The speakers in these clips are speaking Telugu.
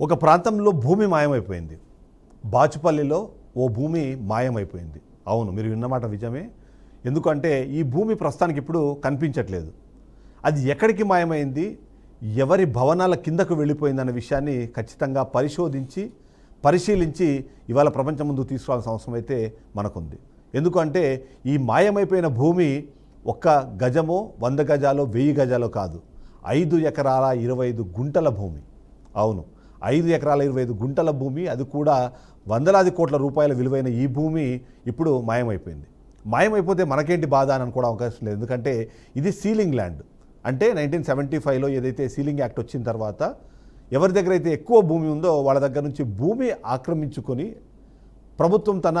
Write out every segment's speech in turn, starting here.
ఒక ప్రాంతంలో భూమి మాయమైపోయింది. బాచుపల్లిలో ఓ భూమి మాయమైపోయింది. అవును మీరు విన్నమాట నిజమే. ఎందుకంటే ఈ భూమి ప్రస్తుతానికి ఇప్పుడు కనిపించట్లేదు. అది ఎక్కడికి మాయమైంది? ఎవరి భవనాల కిందకు వెళ్ళిపోయిందన్న విషయాన్ని ఖచ్చితంగా పరిశోధించి పరిశీలించి ఇవాళ ప్రపంచం ముందు తీసుకురావాల్సిన అవసరం అయితే మనకుంది. ఎందుకంటే ఈ మాయమైపోయిన భూమి ఒక్క గజమో వంద గజాలో వెయ్యి గజాలో కాదు. ఐదు ఎకరాల ఇరవై ఐదు గుంటల భూమి. అవును. ఐదు ఎకరాల ఇరవై ఐదు గుంటల భూమి అది కూడా వందలాది కోట్ల రూపాయల విలువైన ఈ భూమి ఇప్పుడు మాయమైపోయింది. మాయమైపోతే మనకేంటి బాధ అని కూడా అవకాశం లేదు. ఎందుకంటే ఇది సీలింగ్ ల్యాండ్. అంటే నైన్టీన్ సెవెంటీ ఫైవ్లో ఏదైతే సీలింగ్ యాక్ట్ వచ్చిన తర్వాత ఎవరి దగ్గర అయితే ఎక్కువ భూమి ఉందో వాళ్ళ దగ్గర నుంచి భూమి ఆక్రమించుకొని ప్రభుత్వం తన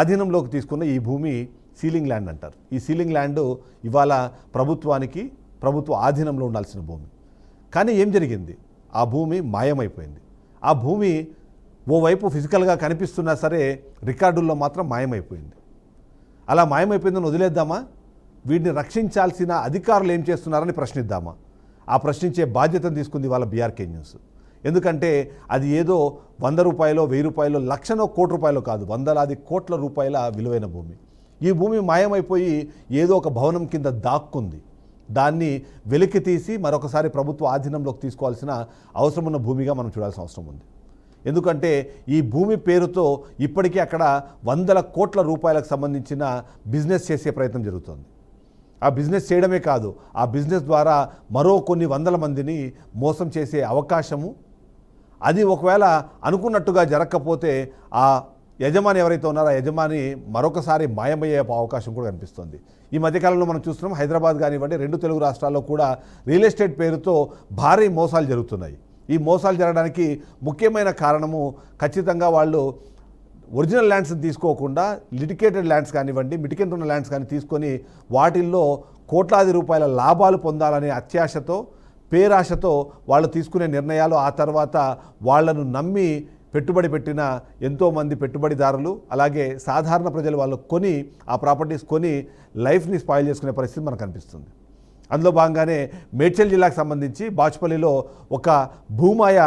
ఆధీనంలోకి తీసుకున్న ఈ భూమి సీలింగ్ ల్యాండ్ అంటారు. ఈ సీలింగ్ ల్యాండ్ ఇవాళ ప్రభుత్వానికి ప్రభుత్వ ఆధీనంలో ఉండాల్సిన భూమి. కానీ ఏం జరిగింది? ఆ భూమి మాయమైపోయింది. ఆ భూమి ఓవైపు ఫిజికల్గా కనిపిస్తున్నా సరే రికార్డుల్లో మాత్రం మాయమైపోయింది. అలా మాయమైపోయిందని వదిలేద్దామా? వీటిని రక్షించాల్సిన అధికారులు ఏం చేస్తున్నారని ప్రశ్నిద్దామా? ఆ ప్రశ్నించే బాధ్యతను తీసుకుంది వాళ్ళ బీఆర్కే న్యూస్ ఎందుకంటే అది ఏదో వంద రూపాయలో వెయ్యి రూపాయలో లక్షనో కోటి రూపాయలు కాదు వందలాది కోట్ల రూపాయల విలువైన భూమి. ఈ భూమి మాయమైపోయి ఏదో ఒక భవనం కింద దాక్కుంది. దాన్ని వెలికి తీసి మరొకసారి ప్రభుత్వ ఆధీనంలోకి తీసుకోవాల్సిన అవసరం ఉన్న భూమిగా మనం చూడాల్సిన అవసరం ఉంది. ఎందుకంటే ఈ భూమి పేరుతో ఇప్పటికీ అక్కడ వందల కోట్ల రూపాయలకు సంబంధించిన బిజినెస్ చేసే ప్రయత్నం జరుగుతోంది. ఆ బిజినెస్ చేయడమే కాదు ఆ బిజినెస్ ద్వారా మరో కొన్ని వందల మందిని మోసం చేసే అవకాశము అది ఒకవేళ అనుకున్నట్టుగా జరగకపోతే ఆ యజమాని ఎవరైతే ఉన్నారో ఆ యజమాని మరొకసారి మాయమయ్యే అవకాశం కూడా కనిపిస్తుంది. ఈ మధ్యకాలంలో మనం చూస్తున్నాం హైదరాబాద్ కానివ్వండి రెండు తెలుగు రాష్ట్రాల్లో కూడా రియల్ ఎస్టేట్ పేరుతో భారీ మోసాలు జరుగుతున్నాయి. ఈ మోసాలు జరగడానికి ముఖ్యమైన కారణము ఖచ్చితంగా వాళ్ళు ఒరిజినల్ ల్యాండ్స్ని తీసుకోకుండా లిటికేటెడ్ ల్యాండ్స్ కానివ్వండి మిటికెంట్ ఉన్న ల్యాండ్స్ కానీ తీసుకొని వాటిల్లో కోట్లాది రూపాయల లాభాలు పొందాలనే అత్యాశతో పేరాశతో వాళ్ళు తీసుకునే నిర్ణయాలు ఆ తర్వాత వాళ్ళను నమ్మి పెట్టుబడి పెట్టిన ఎంతోమంది పెట్టుబడిదారులు అలాగే సాధారణ ప్రజలు వాళ్ళు కొని ఆ ప్రాపర్టీస్ కొని లైఫ్ని స్పాయిల్ చేసుకునే పరిస్థితి మనకు కనిపిస్తుంది. అందులో భాగంగానే మేడ్చల్ జిల్లాకు సంబంధించి బాచుపల్లిలో ఒక భూమాయ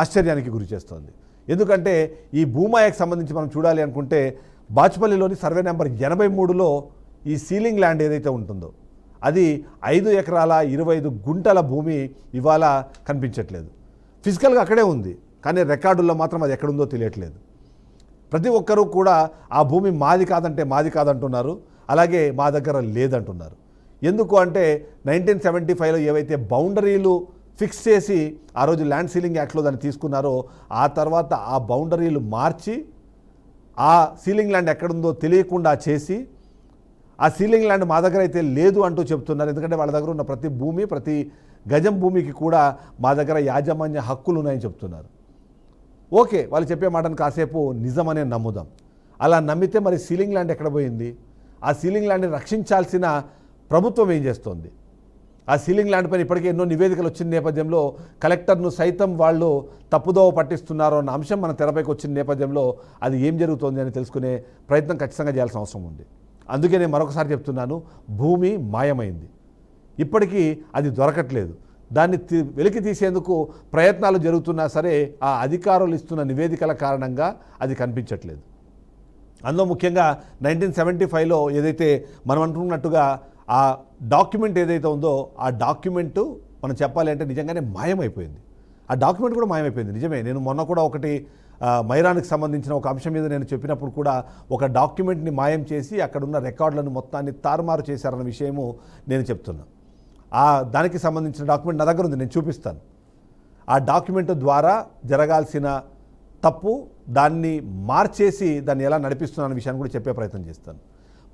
ఆశ్చర్యానికి గురి చేస్తోంది. ఎందుకంటే ఈ భూమాయకు సంబంధించి మనం చూడాలి అనుకుంటే బాచుపల్లిలోని సర్వే నెంబర్ ఎనభై మూడులో ఈ సీలింగ్ ల్యాండ్ ఏదైతే ఉంటుందో అది ఐదు ఎకరాల ఇరవై ఐదు గుంటల భూమి ఇవాళ కనిపించట్లేదు. ఫిజికల్గా అక్కడే ఉంది. కానీ రికార్డుల్లో మాత్రం అది ఎక్కడుందో తెలియట్లేదు. ప్రతి ఒక్కరూ కూడా ఆ భూమి మాది కాదంటే మాది కాదంటున్నారు అలాగే మా దగ్గర లేదంటున్నారు. ఎందుకు అంటే నైన్టీన్ సెవెంటీ ఫైవ్లో ఏవైతే బౌండరీలు ఫిక్స్ చేసి ఆ రోజు ల్యాండ్ సీలింగ్ యాక్ట్లో దాన్ని తీసుకున్నారో ఆ తర్వాత ఆ బౌండరీలు మార్చి ఆ సీలింగ్ ల్యాండ్ ఎక్కడుందో తెలియకుండా చేసి ఆ సీలింగ్ ల్యాండ్ మా దగ్గర అయితే లేదు అంటూ చెప్తున్నారు. ఎందుకంటే వాళ్ళ దగ్గర ఉన్న ప్రతి భూమి ప్రతి గజం భూమికి కూడా మా దగ్గర యాజమాన్య హక్కులు ఉన్నాయని చెప్తున్నారు. ఓకే వాళ్ళు చెప్పే మాటను కాసేపు నిజమనే నమ్ముదాం. అలా నమ్మితే మరి సీలింగ్ ల్యాండ్ ఎక్కడ పోయింది? ఆ సీలింగ్ ల్యాండ్ని రక్షించాల్సిన ప్రభుత్వం ఏం చేస్తోంది? ఆ సీలింగ్ ల్యాండ్ పైన ఇప్పటికే ఎన్నో నివేదికలు వచ్చిన నేపథ్యంలో కలెక్టర్ను సైతం వాళ్ళు తప్పుదోవ పట్టిస్తున్నారో అన్న అంశం మన తెరపైకి వచ్చిన నేపథ్యంలో అది ఏం జరుగుతోంది అని తెలుసుకునే ప్రయత్నం ఖచ్చితంగా చేయాల్సిన అవసరం ఉంది. అందుకే నేను మరొకసారి చెప్తున్నాను భూమి మాయమైంది. ఇప్పటికీ అది దొరకట్లేదు. దాన్ని తీ- వెలికి తీసేందుకు ప్రయత్నాలు జరుగుతున్నా సరే ఆ అధికారులు ఇస్తున్న నివేదికల కారణంగా అది కనిపించట్లేదు. అందులో ముఖ్యంగా నైన్టీన్ సెవెంటీ ఫైవ్లో ఏదైతే మనం అనుకున్నట్టుగా ఆ డాక్యుమెంట్ ఏదైతే ఉందో ఆ డాక్యుమెంటు మనం చెప్పాలి అంటే నిజంగానే మాయమైపోయింది. ఆ డాక్యుమెంట్ కూడా మాయమైపోయింది. నిజమే నేను మొన్న కూడా ఒకటి మైరానికి సంబంధించిన ఒక అంశం మీద నేను చెప్పినప్పుడు కూడా ఒక డాక్యుమెంట్ని మాయం చేసి అక్కడున్న రికార్డులను మొత్తాన్ని తారుమారు చేశారన్న విషయము నేను చెప్తున్నాను ఆ దానికి సంబంధించిన డాక్యుమెంట్ నా దగ్గర ఉంది నేను చూపిస్తాను. ఆ డాక్యుమెంట్ ద్వారా జరగాల్సిన తప్పు దాన్ని మార్చేసి దాన్ని ఎలా నడిపిస్తున్న విషయాన్ని కూడా చెప్పే ప్రయత్నం చేస్తాను.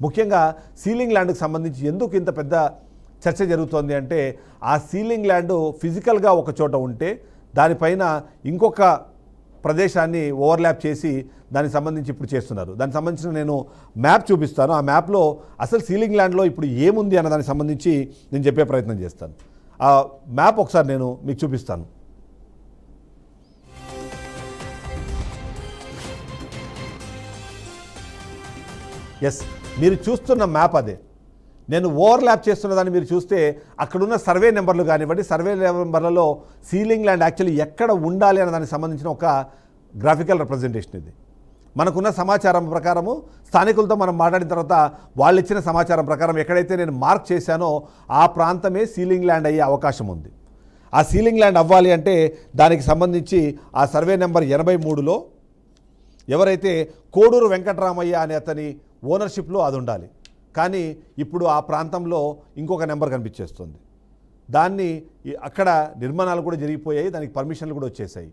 ముఖ్యంగా సీలింగ్ ల్యాండ్కి సంబంధించి ఎందుకు ఇంత పెద్ద చర్చ జరుగుతోంది అంటే ఆ సీలింగ్ ల్యాండ్ ఫిజికల్గా ఒక చోట ఉంటే దానిపైన ఇంకొక ప్రదేశాన్ని ఓవర్లాప్ చేసి దానికి సంబంధించి ఇప్పుడు చేస్తున్నారు. దానికి సంబంధించిన నేను మ్యాప్ చూపిస్తాను. ఆ మ్యాప్లో అసలు సీలింగ్ ల్యాండ్లో ఇప్పుడు ఏముంది అన్న దానికి సంబంధించి నేను చెప్పే ప్రయత్నం చేస్తాను. ఆ మ్యాప్ ఒకసారి నేను మీకు చూపిస్తాను. ఎస్ మీరు చూస్తున్న మ్యాప్ అదే. నేను ఓవర్లాప్ చేస్తున్నదాన్ని మీరు చూస్తే అక్కడున్న సర్వే నెంబర్లు కానివ్వండి సర్వే నెంబర్లలో సీలింగ్ ల్యాండ్ యాక్చువల్లీ ఎక్కడ ఉండాలి అనే దానికి సంబంధించిన ఒక గ్రాఫికల్ రిప్రజెంటేషన్ ఇది. మనకున్న సమాచారం ప్రకారము స్థానికులతో మనం మాట్లాడిన తర్వాత వాళ్ళు ఇచ్చిన సమాచారం ప్రకారం ఎక్కడైతే నేను మార్క్ చేశానో ఆ ప్రాంతమే సీలింగ్ ల్యాండ్ అయ్యే అవకాశం ఉంది. ఆ సీలింగ్ ల్యాండ్ అవ్వాలి అంటే దానికి సంబంధించి ఆ సర్వే నెంబర్ ఎనభై మూడులో ఎవరైతే కోడూరు వెంకటరామయ్య అనే అతని ఓనర్షిప్లో అది ఉండాలి. కానీ ఇప్పుడు ఆ ప్రాంతంలో ఇంకొక నెంబర్ కనిపించేస్తుంది. దాన్ని అక్కడ నిర్మాణాలు కూడా జరిగిపోయాయి దానికి పర్మిషన్లు కూడా వచ్చేసాయి.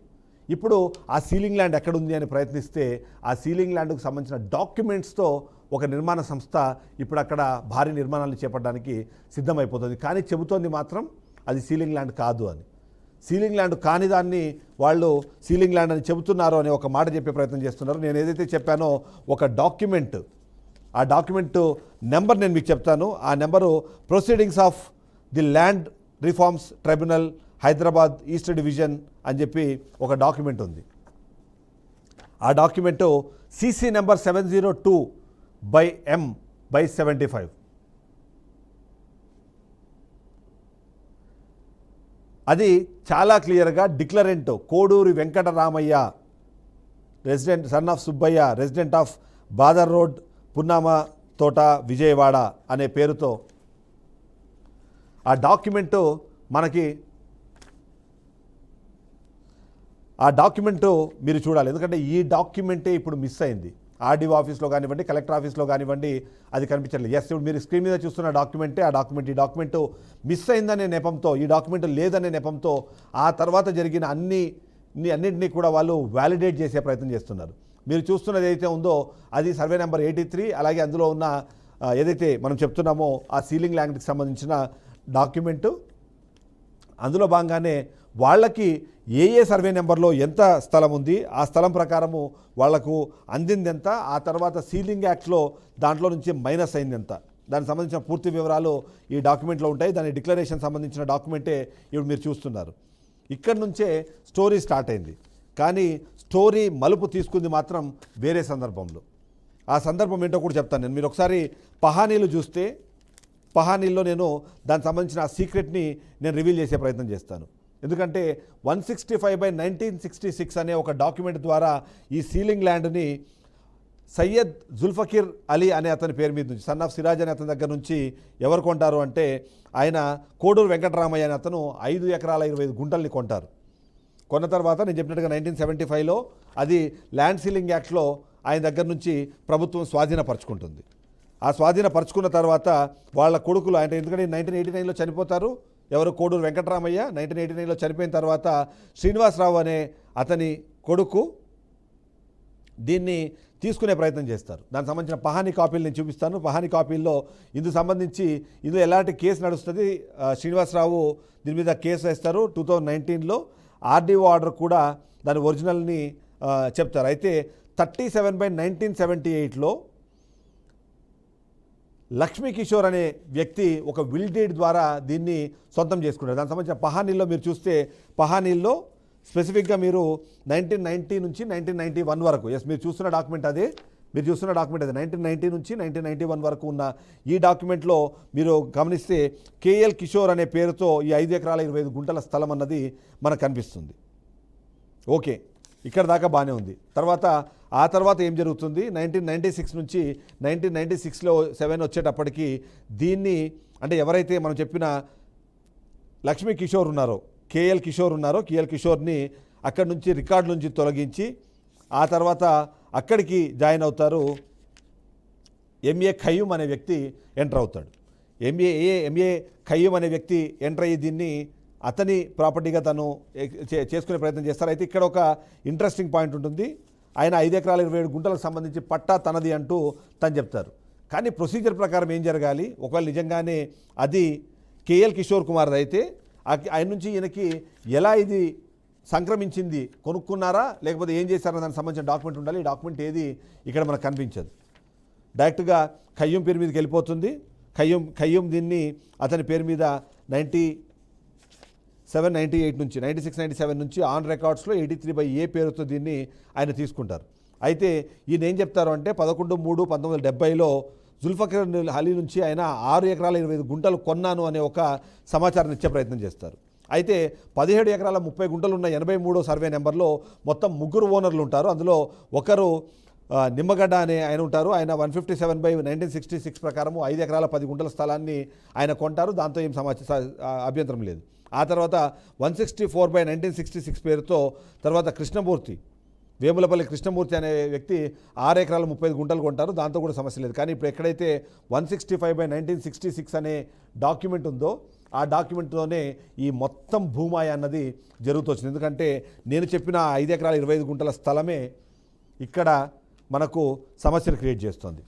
ఇప్పుడు ఆ సీలింగ్ ల్యాండ్ ఎక్కడుంది అని ప్రయత్నిస్తే ఆ సీలింగ్ ల్యాండ్కు సంబంధించిన డాక్యుమెంట్స్తో ఒక నిర్మాణ సంస్థ ఇప్పుడు అక్కడ భారీ నిర్మాణాలు చేపట్టడానికి సిద్ధమైపోతుంది. కానీ చెబుతోంది మాత్రం అది సీలింగ్ ల్యాండ్ కాదు అని. సీలింగ్ ల్యాండ్ కాని దాన్ని వాళ్ళు సీలింగ్ ల్యాండ్ అని చెబుతున్నారు అని ఒక మాట చెప్పే ప్రయత్నం చేస్తున్నారు. నేను ఏదైతే చెప్పానో ఒక డాక్యుమెంట్ ఆ డాక్యుమెంట్ నెంబర్ నేను మీకు చెప్తాను. ఆ number proceedings of the land reforms tribunal Hyderabad east division అని చెప్పి ఒక డాక్యుమెంట్ ఉంది. ఆ document CC number seven zero two by M by seventy five అది చాలా క్లియర్గా declarant Koduri Venkataramaiah resident son of Subbaiah resident of Badar road Punnama Thota Vijayawada అనే పేరుతో ఆ డాక్యుమెంటు మనకి ఆ డాక్యుమెంటు మీరు చూడాలి. ఎందుకంటే ఈ డాక్యుమెంటే ఇప్పుడు మిస్ అయింది. ఆర్డీఓ ఆఫీస్లో కానివ్వండి కలెక్టర్ ఆఫీస్లో కానివ్వండి అది కనిపించట్లేదు. ఎస్ ఇప్పుడు మీరు స్క్రీన్ మీద చూస్తున్న డాక్యుమెంటే ఆ డాక్యుమెంట్. ఈ డాక్యుమెంట్ మిస్ అయిందనే నెపంతో ఈ డాక్యుమెంట్ లేదనే నెపంతో ఆ తర్వాత జరిగిన అన్ని అన్నింటినీ కూడా వాళ్ళు వ్యాలిడేట్ చేసే ప్రయత్నం చేస్తున్నారు. మీరు చూస్తున్నది ఏదైతే ఉందో అది సర్వే నెంబర్ ఎయిటీ త్రీ అలాగే అందులో ఉన్న ఏదైతే మనం చెప్తున్నామో ఆ సీలింగ్ ల్యాండ్కి సంబంధించిన డాక్యుమెంటు. అందులో భాగంగానే వాళ్ళకి ఏ ఏ సర్వే నెంబర్లో ఎంత స్థలం ఉంది ఆ స్థలం ప్రకారము వాళ్ళకు అందింది ఎంత ఆ తర్వాత సీలింగ్ యాక్ట్లో దాంట్లో నుంచి మైనస్ అయింది ఎంత దానికి సంబంధించిన పూర్తి వివరాలు ఈ డాక్యుమెంట్లో ఉంటాయి. దాని డిక్లరేషన్ సంబంధించిన డాక్యుమెంటే ఇప్పుడు మీరు చూస్తున్నారు. ఇక్కడి నుంచే స్టోరీ స్టార్ట్ అయింది. కానీ స్టోరీ మలుపు తీసుకుంది మాత్రం వేరే సందర్భంలో. ఆ సందర్భం ఏంటో కూడా చెప్తాను నేను. మీరు ఒకసారి పహానీలు చూస్తే పహానీల్లో నేను దానికి సంబంధించిన ఆ సీక్రెట్ని నేను రివీల్ చేసే ప్రయత్నం చేస్తాను. ఎందుకంటే one sixty five by nineteen sixty six అనే ఒక డాక్యుమెంట్ ద్వారా ఈ సీలింగ్ ల్యాండ్ని సయ్యద్ జుల్ఫకీర్ అలీ అనే అతని పేరు మీద నుంచి సన్ ఆఫ్ సిరాజ్ అనే అతని దగ్గర నుంచి ఎవరు కొంటారు అంటే ఆయన కోడూరు వెంకటరామయ్య అనే అతను ఐదు ఎకరాల ఇరవై ఐదు గుంటల్ని కొంటారు. కొన్న తర్వాత నేను చెప్పినట్టుగా నైన్టీన్ సెవెంటీ ఫైవ్లో అది ల్యాండ్ సీలింగ్ యాక్ట్లో ఆయన దగ్గర నుంచి ప్రభుత్వం స్వాధీనపరచుకుంటుంది. ఆ స్వాధీనపరచుకున్న తర్వాత వాళ్ళ కొడుకులు ఆయన ఎందుకంటే నైన్టీన్ ఎయిటీ నైన్లో చనిపోతారు. ఎవరు? కోడూరు వెంకటరామయ్య. నైన్టీన్ ఎయిటీ నైన్లో చనిపోయిన తర్వాత శ్రీనివాసరావు అనే అతని కొడుకు దీన్ని తీసుకునే ప్రయత్నం చేస్తారు. దానికి సంబంధించిన పహాని కాపీలు నేను చూపిస్తాను. పహాని కాపీల్లో ఇందుకు సంబంధించి ఇందులో ఎలాంటి కేసు నడుస్తుంది? శ్రీనివాసరావు దీని మీద కేసు వేస్తారు. టూ థౌజండ్ నైన్టీన్లో ఆర్డీఓ ఆర్డర్ కూడా దాని ఒరిజినల్ని చెప్తారు. అయితే thirty seven by nineteen seventy ఎయిట్లో లక్ష్మీ కిషోర్ అనే వ్యక్తి ఒక విల్ డీడ్ ద్వారా దీన్ని సొంతం చేసుకున్నారు దానికి సంబంధించిన పహానీల్లో మీరు చూస్తే పహానీల్లో స్పెసిఫిక్గా మీరు నైన్టీన్ నైంటీ నుంచి నైన్టీన్ నైంటీ వన్ వరకు ఎస్ మీరు చూస్తున్న డాక్యుమెంట్ అదే. మీరు చూస్తున్న డాక్యుమెంట్ అది. నైన్టీన్ నైన్టీ నుంచి నైన్టీన్ నైంటీ వన్ వరకు ఉన్న ఈ డాక్యుమెంట్లో మీరు గమనిస్తే కేఎల్ కిషోర్ అనే పేరుతో ఈ ఐదు ఎకరాల ఇరవై ఐదు గుంటల స్థలం అన్నది మనకు కనిపిస్తుంది. ఓకే ఇక్కడ దాకా బాగానే ఉంది. తర్వాత ఆ తర్వాత ఏం జరుగుతుంది? నైన్టీన్ నైంటీ సిక్స్ నుంచి నైన్టీన్ నైంటీ సిక్స్లో సెవెన్ వచ్చేటప్పటికి దీన్ని అంటే ఎవరైతే మనం చెప్పిన లక్ష్మీ కిషోర్ ఉన్నారో కేఎల్ కిషోర్ ఉన్నారో కేఎల్ కిషోర్ని అక్కడి నుంచి రికార్డు నుంచి తొలగించి ఆ తర్వాత అక్కడికి జాయిన్ అవుతారు. ఎంఏ ఖయ్యూమ్ అనే వ్యక్తి ఎంటర్ అవుతాడు. ఎంఏ ఏ ఎంఏ ఖయ్యూమ్ అనే వ్యక్తి ఎంటర్ అయ్యి దీన్ని అతని ప్రాపర్టీగా తను చే- చేసుకునే ప్రయత్నం చేస్తారు. అయితే ఇక్కడ ఒక ఇంట్రెస్టింగ్ పాయింట్ ఉంటుంది. ఆయన ఐదు ఎకరాల ఇరవై ఏడు గుంటలకు సంబంధించి పట్టా తనది అంటూ తను చెప్తారు. కానీ ప్రొసీజర్ ప్రకారం ఏం జరగాలి? ఒకవేళ నిజంగానే అది కేఎల్ కిషోర్ కుమార్ది అయితే ఆయన నుంచి ఈయనకి ఎలా ఇది సంక్రమించింది కొనుక్కున్నారా? లేకపోతే ఏం చేశారో దానికి సంబంధించిన డాక్యుమెంట్ ఉండాలి. ఈ డాక్యుమెంట్ ఏది? ఇక్కడ మనకు కనిపించదు. డైరెక్ట్గా ఖయ్యం పేరు మీదకి వెళ్ళిపోతుంది. ఖయ్యం ఖయ్యం దీన్ని అతని పేరు మీద నైంటీ సెవెన్ నైంటీ ఎయిట్ నుంచి నైంటీ సిక్స్ నైంటీ సెవెన్ నుంచి ఆన్ రికార్డ్స్లో ఎయిటీ త్రీ బై ఏ పేరుతో దీన్ని ఆయన తీసుకుంటారు. అయితే ఈయన ఏం చెప్తారు అంటే పదకొండు మూడు పంతొమ్మిది వందల డెబ్బైలో జుల్ఫకర్ అలీ నుంచి ఆయన ఆరు ఎకరాల ఇరవై ఐదు గుంటలు కొన్నాను అనే ఒక సమాచారాన్ని ఇచ్చే ప్రయత్నం చేస్తారు. అయితే పదిహేడు ఎకరాల ముప్పై గుంటలు ఉన్న ఎనభై మూడో సర్వే నెంబర్లో మొత్తం ముగ్గురు ఓనర్లు ఉంటారు. అందులో ఒకరు నిమ్మగడ్డ అనే ఆయన ఉంటారు. ఆయన one fifty seven by nineteen sixty six ప్రకారము ఐదు ఎకరాల పది గుంటల స్థలాన్ని ఆయన కొంటారు. దాంతో ఏం సమాచార అభ్యంతరం లేదు. ఆ తర్వాత one sixty four by nineteen sixty six పేరుతో తర్వాత కృష్ణమూర్తి వేములపల్లి కృష్ణమూర్తి అనే వ్యక్తి ఆరు ఎకరాల ముప్పై ఐదు గుంటలు కొంటారు. దాంతో కూడా సమస్య లేదు. కానీ ఇప్పుడు ఎక్కడైతే one sixty five by nineteen sixty six అనే డాక్యుమెంట్ ఉందో ఆ డాక్యుమెంట్తోనే ఈ మొత్తం భూమాయ అన్నది జరుగుతూ వచ్చింది. ఎందుకంటే నేను చెప్పిన ఐదు ఎకరాల ఇరవై ఐదు గుంటల స్థలమే ఇక్కడ మనకు సమస్యను క్రియేట్ చేస్తుంది.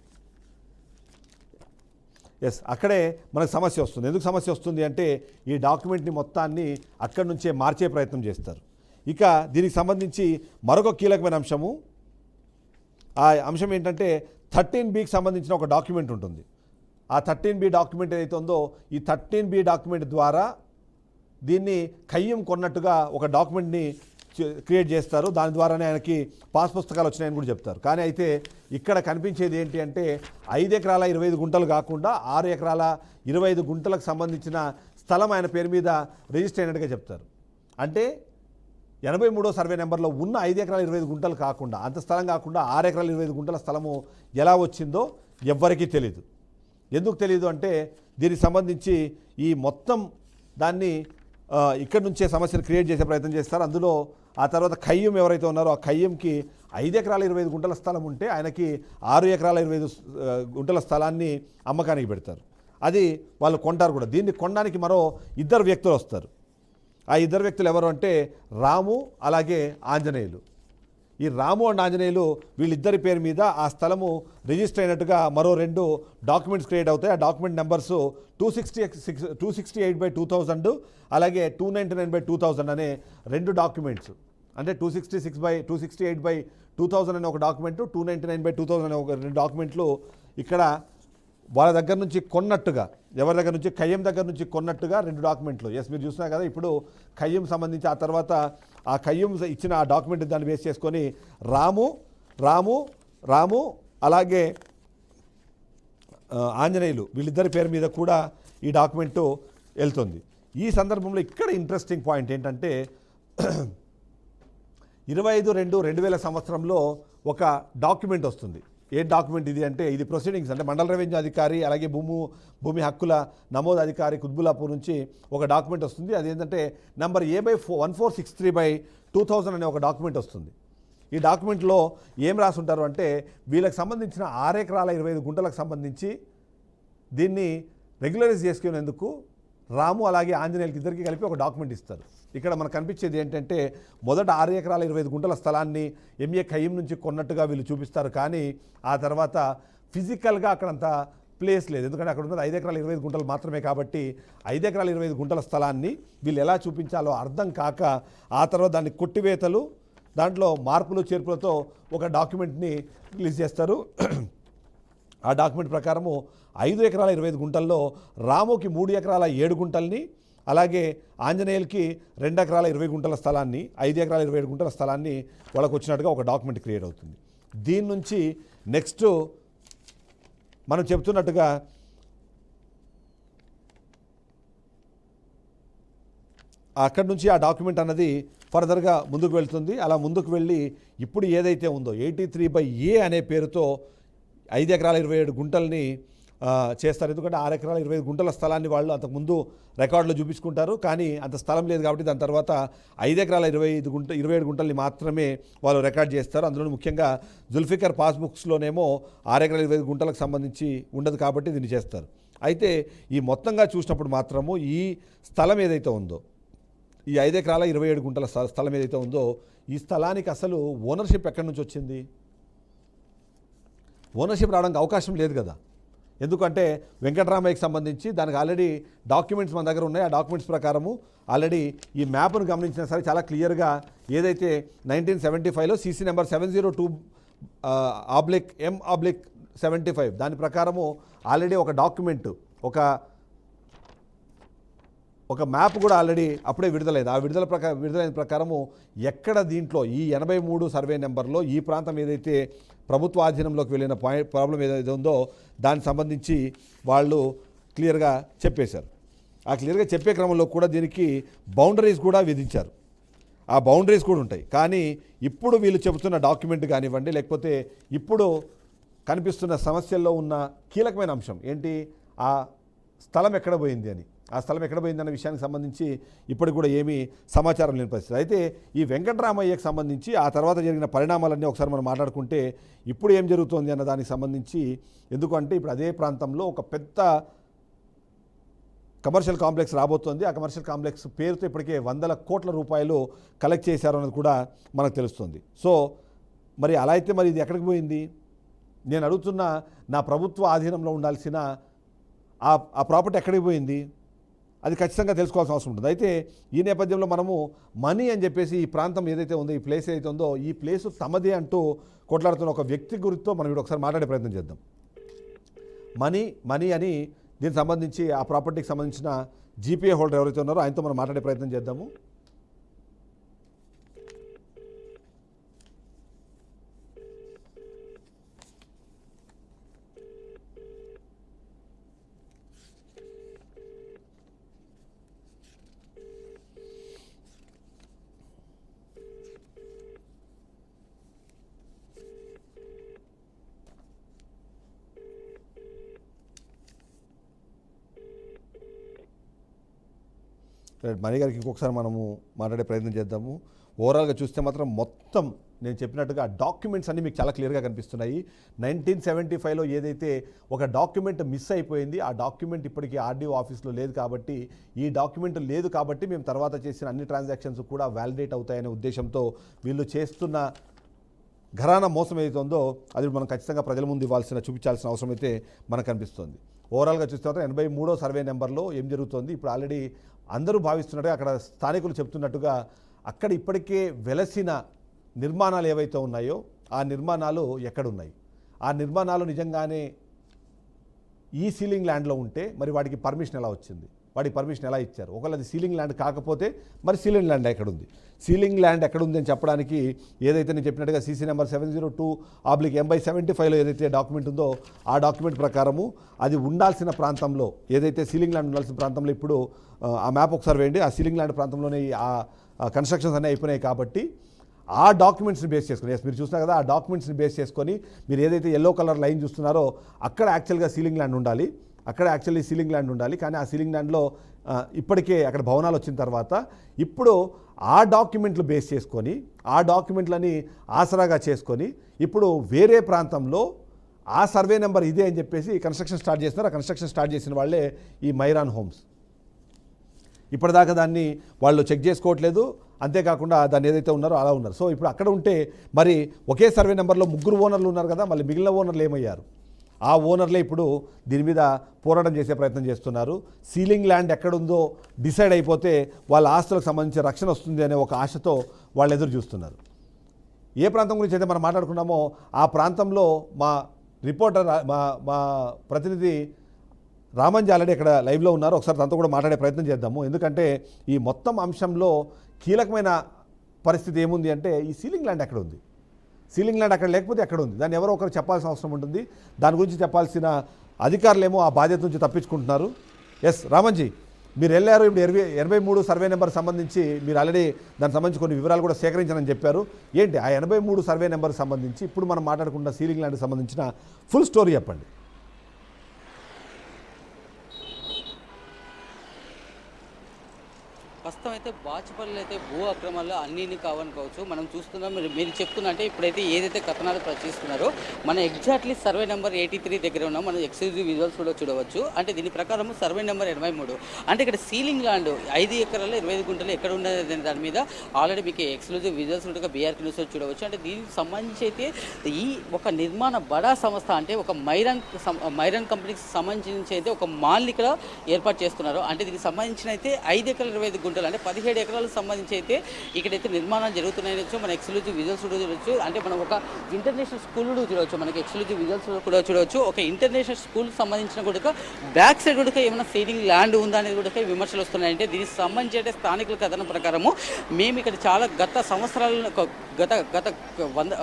ఎస్ అక్కడే మనకు సమస్య వస్తుంది. ఎందుకు సమస్య వస్తుంది అంటే ఈ డాక్యుమెంట్ని మొత్తాన్ని అక్కడి నుంచే మార్చే ప్రయత్నం చేస్తారు. ఇక దీనికి సంబంధించి మరొక కీలకమైన అంశము ఆ అంశం ఏంటంటే థర్టీన్ బికి సంబంధించిన ఒక డాక్యుమెంట్ ఉంటుంది. ఆ థర్టీన్ బి డాక్యుమెంట్ ఏదైతే ఉందో ఈ థర్టీన్ బి డాక్యుమెంట్ ద్వారా దీన్ని కయ్యం కొన్నట్టుగా ఒక డాక్యుమెంట్ని క్రియేట్ చేస్తారు. దాని ద్వారానే ఆయనకి పాస్ పుస్తకాలు వచ్చినాయని కూడా చెప్తారు. కానీ అయితే ఇక్కడ కనిపించేది ఏంటి అంటే ఐదు ఎకరాల ఇరవై ఐదు గుంటలు కాకుండా ఆరు ఎకరాల ఇరవై ఐదు గుంటలకు సంబంధించిన స్థలం ఆయన పేరు మీద రిజిస్టర్ అయినట్టుగా చెప్తారు. అంటే ఎనభై మూడో సర్వే నెంబర్లో ఉన్న ఐదు ఎకరాల ఇరవై ఐదు గుంటలు కాకుండా అంత స్థలం కాకుండా ఆరు ఎకరాల ఇరవై ఐదు గుంటల స్థలము ఎలా వచ్చిందో ఎవ్వరికీ తెలియదు ఎందుకు తెలియదు అంటే దీనికి సంబంధించి ఈ మొత్తం దాన్ని ఇక్కడ ఇక్కడి నుంచే సమస్యను క్రియేట్ చేసే ప్రయత్నం చేస్తారు. అందులో ఆ తర్వాత ఖయ్యం ఎవరైతే ఉన్నారో ఆ ఖయ్యంకి ఐదు ఎకరాల ఇరవై ఐదు గుంటల స్థలం ఉంటే ఆయనకి ఆరు ఎకరాల ఇరవై ఐదు గుంటల స్థలాన్ని అమ్మకానికి పెడతారు. అది వాళ్ళు కొంటారు కూడా. దీన్ని కొనడానికి మరో ఇద్దరు వ్యక్తులు వస్తారు. ఆ ఇద్దరు వ్యక్తులు ఎవరు అంటే రాము అలాగే ఆంజనేయులు. ఈ రాము అండ్ ఆంజనేయులు వీళ్ళిద్దరి పేరు మీద ఆ స్థలము రిజిస్టర్ అయినట్టుగా మరో రెండు డాక్యుమెంట్స్ క్రియేట్ అవుతాయి. ఆ document numbers two sixty six two sixty eight by two thousand అలాగే two ninety nine by two thousand అనే రెండు డాక్యుమెంట్స్. అంటే two sixty six by two sixty eight by two thousand అనే ఒక document two ninety nine by two thousand అనే ఒక రెండు డాక్యుమెంట్లు ఇక్కడ వాళ్ళ దగ్గర నుంచి కొన్నట్టుగా ఎవరి దగ్గర నుంచి కయ్యం దగ్గర నుంచి కొన్నట్టుగా రెండు డాక్యుమెంట్లు. ఎస్ మీరు చూసినా కదా ఇప్పుడు కయ్యం సంబంధించి ఆ తర్వాత ఆ కయ్యం ఇచ్చిన ఆ డాక్యుమెంట్ దాన్ని బేస్ చేసుకొని రాము రాము రాము అలాగే ఆంజనేయులు వీళ్ళిద్దరి పేరు మీద కూడా ఈ డాక్యుమెంటు వెళ్తుంది. ఈ సందర్భంలో ఇక్కడ ఇంట్రెస్టింగ్ పాయింట్ ఏంటంటే ఇరవై ఐదు రెండు రెండు వేల సంవత్సరంలో ఒక డాక్యుమెంట్ వస్తుంది. ఏ డాక్యుమెంట్ ఇది అంటే ఇది ప్రొసీడింగ్స్ అంటే మండల రెవెన్యూ అధికారి అలాగే భూము భూమి హక్కుల నమోదు అధికారి కుద్బులాపూర్ నుంచి ఒక డాక్యుమెంట్ వస్తుంది. అది ఏంటంటే number A by four one four six three by two thousand అనే ఒక డాక్యుమెంట్ వస్తుంది. ఈ డాక్యుమెంట్లో ఏం రాసి ఉంటారు అంటే వీళ్ళకి సంబంధించిన ఆరు ఎకరాల ఇరవై ఐదు గుంటలకు సంబంధించి దీన్ని రెగ్యులరైజ్ చేసుకునేందుకు రాము అలాగే ఆంజనేయులకి ఇద్దరికి కలిపి ఒక డాక్యుమెంట్ ఇస్తారు. ఇక్కడ మనకు కనిపించేది ఏంటంటే మొదట ఆరు ఎకరాల ఇరవై ఐదు గుంటల స్థలాన్ని ఎంఏ ఖయ్యం నుంచి కొన్నట్టుగా వీళ్ళు చూపిస్తారు. కానీ ఆ తర్వాత ఫిజికల్గా అక్కడంత ప్లేస్ లేదు. ఎందుకంటే అక్కడ ఉన్నది ఐదు ఎకరాల ఇరవై ఐదు గుంటలు మాత్రమే కాబట్టి ఐదు ఎకరాల ఇరవై ఐదు గుంటల స్థలాన్ని వీళ్ళు ఎలా చూపించాలో అర్థం కాక ఆ తర్వాత దాన్ని కొట్టివేతలు దాంట్లో మార్పులు చేర్పులతో ఒక డాక్యుమెంట్ని రిలీజ్ చేస్తారు. ఆ డాక్యుమెంట్ ప్రకారము ఐదు ఎకరాల ఇరవై ఐదు గుంటల్లో రాముకి మూడు ఎకరాల ఏడు గుంటల్ని అలాగే ఆంజనేయులకి రెండు ఎకరాల ఇరవై గుంటల స్థలాన్ని ఐదు ఎకరాల ఇరవై ఏడు గుంటల స్థలాన్ని వాళ్ళకు వచ్చినట్టుగా ఒక డాక్యుమెంట్ క్రియేట్ అవుతుంది. దీని నుంచి నెక్స్ట్ మనం చెప్తున్నట్టుగా అక్కడి నుంచి ఆ డాక్యుమెంట్ అన్నది ఫర్దర్గా ముందుకు వెళ్తుంది. అలా ముందుకు వెళ్ళి ఇప్పుడు ఏదైతే ఉందో ఎయిటీ త్రీ బై ఏ అనే పేరుతో ఐదు ఎకరాల ఇరవై ఏడు గుంటల్ని చేస్తారు. ఎందుకంటే ఆరు ఎకరాల ఇరవై ఐదు గుంటల స్థలాన్ని వాళ్ళు అంతకుముందు రికార్డులో చూపించుకుంటారు. కానీ అంత స్థలం లేదు కాబట్టి దాని తర్వాత ఐదు ఎకరాల ఇరవై ఐదు గుంట ఇరవై ఏడు గుంటల్ని మాత్రమే వాళ్ళు రికార్డ్ చేస్తారు. అందులో ముఖ్యంగా జుల్ఫికర్ పాస్బుక్స్లోనేమో ఆరు ఎకరాల ఇరవై ఐదు గుంటలకు సంబంధించి ఉండదు కాబట్టి దీన్ని చేస్తారు. అయితే ఈ మొత్తంగా చూసినప్పుడు మాత్రము ఈ స్థలం ఏదైతే ఉందో ఈ ఐదు ఎకరాల ఇరవై ఏడు గుంటల స్థలం ఏదైతే ఉందో ఈ స్థలానికి అసలు ఓనర్షిప్ ఎక్కడి నుంచి వచ్చింది? ఓనర్షిప్ రావడానికి అవకాశం లేదు కదా. ఎందుకంటే వెంకటరామయ్యకి సంబంధించి దానికి ఆల్రెడీ డాక్యుమెంట్స్ మన దగ్గర ఉన్నాయి. ఆ డాక్యుమెంట్స్ ప్రకారము ఆల్రెడీ ఈ మ్యాప్ను గమనించినా సరే చాలా క్లియర్గా ఏదైతే నైన్టీన్ సెవెంటీ ఫైవ్లో CC number seven zero two oblique M oblique seventy five దాని ప్రకారము ఆల్రెడీ ఒక డాక్యుమెంట్ ఒక ఒక మ్యాప్ కూడా ఆల్రెడీ అప్పుడే విడుదలైంది. ఆ విడుదల ప్రకారం విడుదలైన ప్రకారము ఎక్కడ దీంట్లో ఈ ఎనభై మూడు సర్వే నెంబర్లో ఈ ప్రాంతం ఏదైతే ప్రభుత్వ ఆధీనంలోకి వెళ్ళిన పాయింట్ ప్రాబ్లం ఏదైతే ఉందో దానికి సంబంధించి వాళ్ళు క్లియర్గా చెప్పేశారు. ఆ క్లియర్గా చెప్పే క్రమంలో కూడా దీనికి బౌండరీస్ కూడా విధించారు. ఆ బౌండరీస్ కూడా ఉంటాయి. కానీ ఇప్పుడు వీళ్ళు చెబుతున్న డాక్యుమెంట్ కానివ్వండి లేకపోతే ఇప్పుడు కనిపిస్తున్న సమస్యల్లో ఉన్న కీలకమైన అంశం ఏంటి? ఆ స్థలం ఎక్కడ పోయింది అని. ఆ స్థలం ఎక్కడ పోయిందన్న విషయానికి సంబంధించి ఇప్పటికి కూడా ఏమీ సమాచారం లేని పరిస్థితి. అయితే ఈ వెంకటరామయ్యకు సంబంధించి ఆ తర్వాత జరిగిన పరిణామాలన్నీ ఒకసారి మనం మాట్లాడుకుంటే ఇప్పుడు ఏం జరుగుతోంది అన్న దానికి సంబంధించి ఎందుకంటే ఇప్పుడు అదే ప్రాంతంలో ఒక పెద్ద కమర్షియల్ కాంప్లెక్స్ రాబోతోంది. ఆ కమర్షియల్ కాంప్లెక్స్ పేరుతో ఇప్పటికే వందల కోట్ల రూపాయలు కలెక్ట్ చేశారు అన్నది కూడా మనకు తెలుస్తుంది. సో మరి అలా అయితే మరి ఇది ఎక్కడికి పోయింది? నేను అడుగుతున్న నా ప్రభుత్వ ఆధీనంలో ఉండాల్సిన ఆ ఆ ప్రాపర్టీ ఎక్కడికి పోయింది? అది ఖచ్చితంగా తెలుసుకోవాల్సిన అవసరం ఉంటుంది. అయితే ఈ నేపథ్యంలో మనము మనీ అని చెప్పేసి ఈ ప్రాంతం ఏదైతే ఉందో ఈ ప్లేస్ ఏదైతే ఉందో ఈ ప్లేస్ తమదే అంటూ కొట్లాడుతున్న ఒక వ్యక్తి గురితో మనం ఇప్పుడు ఒకసారి మాట్లాడే ప్రయత్నం చేద్దాం. మనీ మనీ అని దీనికి సంబంధించి ఆ ప్రాపర్టీకి సంబంధించిన జీపీఏ హోల్డర్ ఎవరైతే ఉన్నారో ఆయనతో మనం మాట్లాడే ప్రయత్నం చేద్దాము. రైట్, మణి గారికి ఇంకొకసారి మనము మాట్లాడే ప్రయత్నం చేద్దాము. ఓవరాల్గా చూస్తే మాత్రం మొత్తం నేను చెప్పినట్టుగా డాక్యుమెంట్స్ అన్నీ మీకు చాలా క్లియర్గా కనిపిస్తున్నాయి. నైన్టీన్ సెవెంటీ ఫైవ్లో ఏదైతే ఒక డాక్యుమెంట్ మిస్ అయిపోయింది ఆ డాక్యుమెంట్ ఇప్పటికీ ఆర్డీఓ ఆఫీస్లో లేదు కాబట్టి ఈ డాక్యుమెంట్ లేదు కాబట్టి మేము తర్వాత చేసిన అన్ని ట్రాన్సాక్షన్స్ కూడా వ్యాలిడేట్ అవుతాయనే ఉద్దేశంతో వీళ్ళు చేస్తున్న ఘరానా మోసం ఏదైతే ఉందో అది మనం ఖచ్చితంగా ప్రజల ముందు ఇవ్వాల్సిన చూపించాల్సిన అవసరం అయితే మనకు కనిపిస్తుంది. ఓవరాల్గా చూస్తే మాత్రం ఎనభై మూడో సర్వే నెంబర్లో ఏం జరుగుతోంది? ఇప్పుడు ఆల్రెడీ అందరూ భావిస్తున్నట్టుగా అక్కడ స్థానికులు చెప్తున్నట్టుగా అక్కడ ఇప్పటికే వెలసిన నిర్మాణాలు ఏవైతే ఉన్నాయో ఆ నిర్మాణాలు ఎక్కడున్నాయి? ఆ నిర్మాణాలు నిజంగానే ఈ సీలింగ్ ల్యాండ్లో ఉంటే మరి వాడికి పర్మిషన్ ఎలా వచ్చింది? వాడికి పర్మిషన్ ఎలా ఇచ్చారు? ఒకవేళ అది సీలింగ్ ల్యాండ్ కాకపోతే మరి సీలింగ్ ల్యాండ్ ఎక్కడుంది? సీలింగ్ ల్యాండ్ ఎక్కడుంది అని చెప్పడానికి ఏదైతే నేను చెప్పినట్టుగా CC number seven zero two oblique M by seventy ఫైవ్లో ఏదైతే డాక్యుమెంట్ ఉందో ఆ డాక్యుమెంట్ ప్రకారము అది ఉండాల్సిన ప్రాంతంలో ఏదైతే సీలింగ్ ల్యాండ్ ఉండాల్సిన ప్రాంతంలో ఇప్పుడు ఆ, మ్యాప్ ఒకసారి వేయండి. ఆ సీలింగ్ ల్యాండ్ ప్రాంతంలోనే ఆ కన్స్ట్రక్షన్స్ అన్నీ అయిపోయినాయి కాబట్టి ఆ డాక్యుమెంట్స్ని బేస్ చేసుకుని ఎస్ మీరు చూసినా కదా ఆ డాక్యుమెంట్స్ని బేస్ చేసుకొని మీరు ఏదైతే ఎల్లో కలర్ లైన్ చూస్తున్నారో అక్కడ యాక్చువల్గా సీలింగ్ ల్యాండ్ ఉండాలి. అక్కడ యాక్చువల్లీ సీలింగ్ ల్యాండ్ ఉండాలి. కానీ ఆ సీలింగ్ ల్యాండ్లో ఇప్పటికే అక్కడ భవనాలు వచ్చిన తర్వాత ఇప్పుడు ఆ డాక్యుమెంట్లు బేస్ చేసుకొని ఆ డాక్యుమెంట్లని ఆసరాగా చేసుకొని ఇప్పుడు వేరే ప్రాంతంలో ఆ సర్వే నెంబర్ ఇదే అని చెప్పేసి కన్స్ట్రక్షన్ స్టార్ట్ చేస్తున్నారు. ఆ కన్స్ట్రక్షన్ స్టార్ట్ చేసిన వాళ్ళే ఈ మైరాన్ హోమ్స్ ఇప్పటిదాకా దాన్ని వాళ్ళు చెక్ చేసుకోవట్లేదు. అంతేకాకుండా దాన్ని ఏదైతే ఉన్నారో అలా ఉన్నారు. సో ఇప్పుడు అక్కడ ఉంటే మరి ఒకే సర్వే నెంబర్లో ముగ్గురు ఓనర్లు ఉన్నారు కదా మళ్ళీ మిగిలిన ఓనర్లు ఏమయ్యారు? ఆ ఓనర్లే ఇప్పుడు దీని మీద పోరాటం చేసే ప్రయత్నం చేస్తున్నారు. సీలింగ్ ల్యాండ్ ఎక్కడుందో డిసైడ్ అయిపోతే వాళ్ళ ఆస్తులకు సంబంధించి రక్షణ వస్తుంది అనే ఒక ఆశతో వాళ్ళు ఎదురు చూస్తున్నారు. ఏ ప్రాంతం గురించి అయితే మనం మాట్లాడుకున్నామో ఆ ప్రాంతంలో మా రిపోర్టర్ మా మా ప్రతినిధి రామన్ జాలడి ఇక్కడ లైవ్లో ఉన్నారు. ఒకసారి తనతో కూడా మాట్లాడే ప్రయత్నం చేద్దాము. ఎందుకంటే ఈ మొత్తం అంశంలో కీలకమైన పరిస్థితి ఏముంది అంటే ఈ సీలింగ్ ల్యాండ్ ఎక్కడ ఉంది? సీలింగ్ ల్యాండ్ అక్కడ లేకపోతే ఎక్కడ ఉంది? దాన్ని ఎవరో ఒకరు చెప్పాల్సిన అవసరం ఉంటుంది. దాని గురించి చెప్పాల్సిన అధికారులేమో ఆ బాధ్యత నుంచి తప్పించుకుంటున్నారు. ఎస్ రామన్జీ మీరు వెళ్ళారు ఇప్పుడు ఎనభై ఎనభై మూడు సర్వే నెంబర్ సంబంధించి మీరు ఆల్రెడీ దానికి సంబంధించి కొన్ని వివరాలు కూడా సేకరించానని చెప్పారు. ఏంటి ఆ ఎనభై మూడు సర్వే నెంబర్కి సంబంధించి ఇప్పుడు మనం మాట్లాడుకున్న సీలింగ్ ల్యాండ్కి సంబంధించిన ఫుల్ స్టోరీ చెప్పండి. ప్రస్తుతం అయితే బాచుపల్లి అయితే భూ అక్రమాల్లో అన్ని కావనుకోవచ్చు మనం చూస్తున్నాం మీరు మీరు చెప్తున్నట్టే ఇప్పుడైతే ఏదైతే కథనాలు ప్రచురిస్తున్నారో మన exactly survey number eighty three దగ్గర ఉన్నాం. మనం ఎక్స్క్లూజివ్ విజువల్స్ కూడా చూడవచ్చు. అంటే దీని ప్రకారం సర్వే నెంబర్ ఎనభై మూడు. అంటే ఇక్కడ సీలింగ్ ల్యాండ్ ఐదు ఎకరాలు ఇరవై ఐదు గుంటలు ఎక్కడ ఉన్నది దాని మీద ఆల్రెడీ మీకు ఎక్స్క్లూజివ్ విజువల్స్ కూడా బీఆర్ న్యూస్ చూడవచ్చు. అంటే దీనికి సంబంధించి అయితే ఈ ఒక నిర్మాణ బడా సంస్థ అంటే ఒక మైరన్ మైరన్ కంపెనీకి సంబంధించి అయితే ఒక మాల్ ఇక్కడ ఏర్పాటు చేస్తున్నారు. అంటే దీనికి సంబంధించిన అయితే ఐదు ఎకరాల ఇరవై ఐదు గుంటలు. అంటే పదిహేడు ఎకరాలకు సంబంధించి అయితే ఇక్కడైతే నిర్మాణాలు జరుగుతున్నాయని వచ్చు మన ఎక్స్క్లూజివ్ విజువల్స్ కూడా చూడవచ్చు అంటే మనం ఒక ఇంటర్నేషనల్ స్కూల్ కూడా చూడవచ్చు మనకి ఎక్స్క్లూజివ్ విజువల్స్ కూడా చూడవచ్చు ఒక ఇంటర్నేషనల్ స్కూల్కి సంబంధించిన కూడా బ్యాక్ సైడ్ కూడా ఏమైనా సీలింగ్ ల్యాండ్ ఉందా అనేది కూడా విమర్శలు వస్తున్నాయి. అంటే దీనికి సంబంధించి అంటే స్థానికుల కథనం ప్రకారము మేము ఇక్కడ చాలా గత సంవత్సరాల గత గత వంద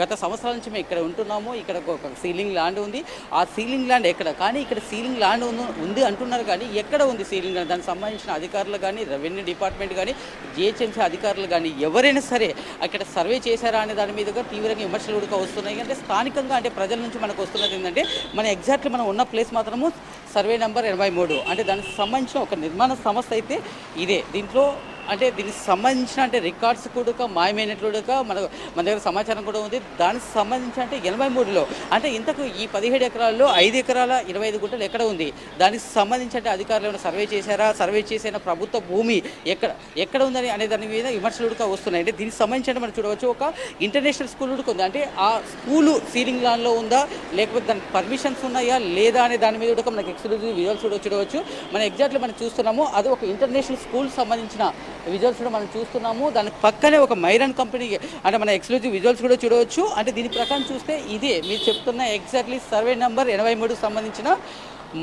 గత సంవత్సరాల నుంచి మేము ఇక్కడ ఉంటున్నాము. ఇక్కడ ఒక సీలింగ్ ల్యాండ్ ఉంది. ఆ సీలింగ్ ల్యాండ్ ఎక్కడ? కానీ ఇక్కడ సీలింగ్ ల్యాండ్ ఉంది అంటున్నారు కానీ ఎక్కడ ఉంది సీలింగ్ ల్యాండ్? దానికి సంబంధించిన అధికారులు కానీ రెవెన్యూ డిపార్ట్మెంట్ కానీ జిహెచ్ఎంసీ అధికారులు కానీ ఎవరైనా సరే అక్కడ సర్వే చేశారా అనే దాని మీదుగా తీవ్రంగా విమర్శలు కూడా వస్తున్నాయి. అంటే స్థానికంగా అంటే ప్రజల నుంచి మనకు వస్తున్నది ఏంటంటే మన ఎగ్జాక్ట్లీ మనం ఉన్న ప్లేస్ మాత్రము సర్వే నెంబర్ ఎనభై మూడు. అంటే దానికి సంబంధించిన ఒక నిర్మాణ సంస్థ అయితే ఇదే. దీంట్లో అంటే దీనికి సంబంధించిన అంటే రికార్డ్స్ కూడా మాయమైనట్లుగా మన మన దగ్గర సమాచారం కూడా ఉంది. దానికి సంబంధించి అంటే ఎనభై మూడులో అంటే ఇంతకు ఈ పదిహేడు ఎకరాల్లో ఐదు ఎకరాల ఇరవై ఐదు గుంటలు ఎక్కడ ఉంది? దానికి సంబంధించి అంటే అధికారులు ఏమైనా సర్వే చేశారా? సర్వే చేసిన ప్రభుత్వ భూమి ఎక్కడ ఎక్కడ ఉందని అనే దాని మీద విమర్శలుగా వస్తున్నాయి. అంటే దీనికి సంబంధించి అంటే మనం చూడవచ్చు ఒక ఇంటర్నేషనల్ స్కూల్ కూడా ఉంది. అంటే ఆ స్కూలు సీలింగ్ లాన్లో ఉందా? లేకపోతే దానికి పర్మిషన్స్ ఉన్నాయా? లేదా అనే దాని మీద కూడా మనకి ఎక్స్క్లూజివ్ విజువల్స్ కూడా చూడవచ్చు. మనం ఎగ్జాక్ట్లీ మనం చూస్తున్నాము అది ఒక ఇంటర్నేషనల్ స్కూల్ సంబంధించిన విజువల్స్ కూడా మనం చూస్తున్నాము. దాని పక్కనే ఒక మైరన్ కంపెనీ అంటే మన ఎక్స్క్లూజివ్ విజువల్స్ కూడా చూడవచ్చు. అంటే దీని ప్రకారం చూస్తే ఇదే మీరు చెప్తున్న ఎగ్జాక్ట్లీ సర్వే నెంబర్ ఎనభై మూడుకు సంబంధించిన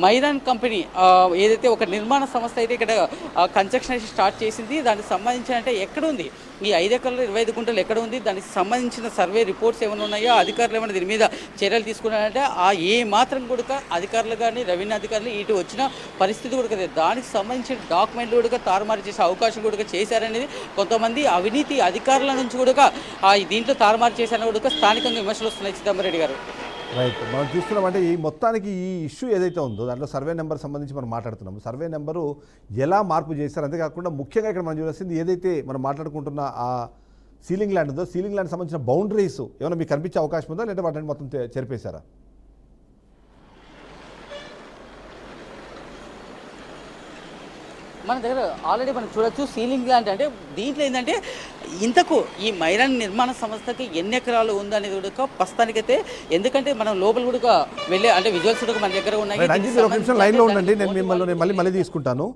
మైదాన్ కంపెనీ ఏదైతే ఒక నిర్మాణ సంస్థ అయితే ఇక్కడ కన్స్ట్రక్షన్ అయితే స్టార్ట్ చేసింది దానికి సంబంధించిన అంటే ఎక్కడ ఉంది ఈ ఐదు ఎకరాలు ఇరవై ఐదు గుంటలు ఎక్కడ ఉంది దానికి సంబంధించిన సర్వే రిపోర్ట్స్ ఏమైనా ఉన్నాయో? అధికారులు ఏమైనా దీని మీద చర్యలు తీసుకున్నారంటే ఆ ఏ మాత్రం కూడా అధికారులు కానీ రెవెన్యూ అధికారులు ఇటు వచ్చిన పరిస్థితి కూడా కదా దానికి సంబంధించిన డాక్యుమెంట్లు కూడా తారుమారు చేసే అవకాశం కూడా చేశారనేది కొంతమంది అవినీతి అధికారుల నుంచి కూడా దీంట్లో తారుమారు చేశారని కూడా స్థానికంగా విమర్శలు వస్తున్నాయి. చిదంబరెడ్డి గారు. రైట్ మనం చూస్తున్నామంటే ఈ మొత్తానికి ఈ ఇష్యూ ఏదైతే ఉందో దాంట్లో సర్వే నెంబర్ సంబంధించి మనం మాట్లాడుతున్నాం. సర్వే నెంబరు ఎలా మార్పు చేస్తారు అంతేకాకుండా ముఖ్యంగా ఇక్కడ మనం చూడాల్సింది ఏదైతే మనం మాట్లాడుకుంటున్న ఆ సీలింగ్ ల్యాండ్ ఉందో సీలింగ్ ల్యాండ్ సంబంధించిన బౌండరీస్ ఏమైనా మీకు కనిపించే అవకాశం ఉందా? లేదా వాటిని మొత్తం తె- చెరిపేశారా? మన దగ్గర ఆల్రెడీ మనం చూడొచ్చు సీలింగ్ ల్యాండ్ అంటే దీంట్లో ఏంటంటే ఇంతకు ఈ మైరాన్ నిర్మాణ సంస్థకి ఎన్ని ఎకరాలు ఉందనేది కూడా ప్రస్తుతానికైతే ఎందుకంటే మనం లోపల కూడా వెళ్ళే అంటే విజువల్స్ కూడా మన దగ్గర ఉన్నాయి. లైన్లో ఉండండి నేను మిమ్మల్ని మళ్ళీ మళ్ళీ తీసుకుంటాను.